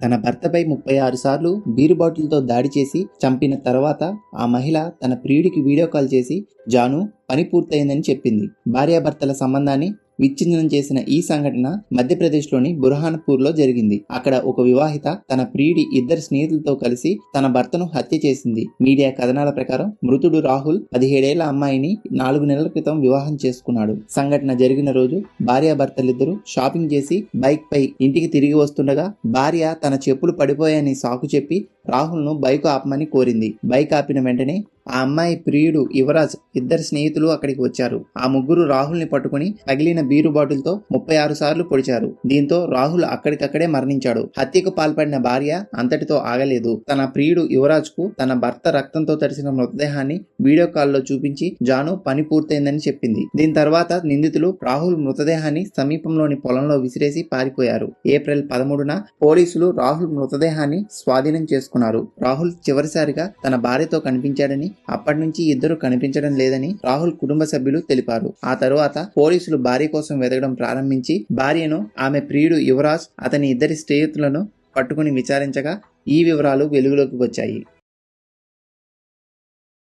తన భర్తపై ముప్పై ఆరు సార్లు బీరు బాటిల్తో దాడి చేసి చంపిన తర్వాత ఆ మహిళ తన ప్రియుడికి వీడియో కాల్ చేసి జాను పని పూర్తయిందని చెప్పింది. భార్యాభర్తల సంబంధాన్ని విచ్ఛిన్నం చేసిన ఈ సంఘటన మధ్యప్రదేశ్లోని బుర్హాన్పూర్లో జరిగింది. అక్కడ ఒక వివాహిత తన ప్రియుడి ఇద్దరు స్నేహితులతో కలిసి తన భర్తను హత్య చేసింది. మీడియా కథనాల ప్రకారం మృతుడు రాహుల్ పదిహేడేళ్ళ అమ్మాయిని నాలుగు నెలల క్రితం వివాహం చేసుకున్నాడు. సంఘటన జరిగిన రోజు భార్యాభర్తలిద్దరూ షాపింగ్ చేసి బైక్ పై ఇంటికి తిరిగి వస్తుండగా భార్య తన చెప్పులు పడిపోయాయని సాకు చెప్పి రాహుల్ను బైక్ ఆపమని కోరింది. బైక్ ఆపిన వెంటనే ఆ అమ్మాయి ప్రియుడు యువరాజ్ ఇద్దరు స్నేహితులు అక్కడికి వచ్చారు. ఆ ముగ్గురు రాహుల్ని పట్టుకుని పగిలిన బీరు బాటిల్తో ముప్పై ఆరు సార్లు పొడిచారు. దీంతో రాహుల్ అక్కడికక్కడే మరణించాడు. హత్యకు పాల్పడిన భార్య అంతటితో ఆగలేదు. తన ప్రియుడు యువరాజ్కు తన భర్త రక్తంతో తడిసిన మృతదేహాన్ని వీడియో కాల్లో చూపించి జాను పని పూర్తయిందని చెప్పింది. దీని తర్వాత నిందితులు రాహుల్ మృతదేహాన్ని సమీపంలోని పొలంలో విసిరేసి పారిపోయారు. ఏప్రిల్ పదమూడున పోలీసులు రాహుల్ మృతదేహాన్ని స్వాధీనం చేసుకున్నారు. రాహుల్ చివరిసారిగా తన భార్యతో కనిపించాడని అప్పటి నుంచి ఇద్దరు కనిపించడం లేదని రాహుల్ కుటుంబ సభ్యులు తెలిపారు. ఆ తరువాత పోలీసులు భార్య కోసం వెతకడం ప్రారంభించి భార్యను ఆమె ప్రియుడు యువరాజ్ అతని ఇద్దరి స్నేహితులను పట్టుకుని విచారించగా ఈ వివరాలు వెలుగులోకి వచ్చాయి.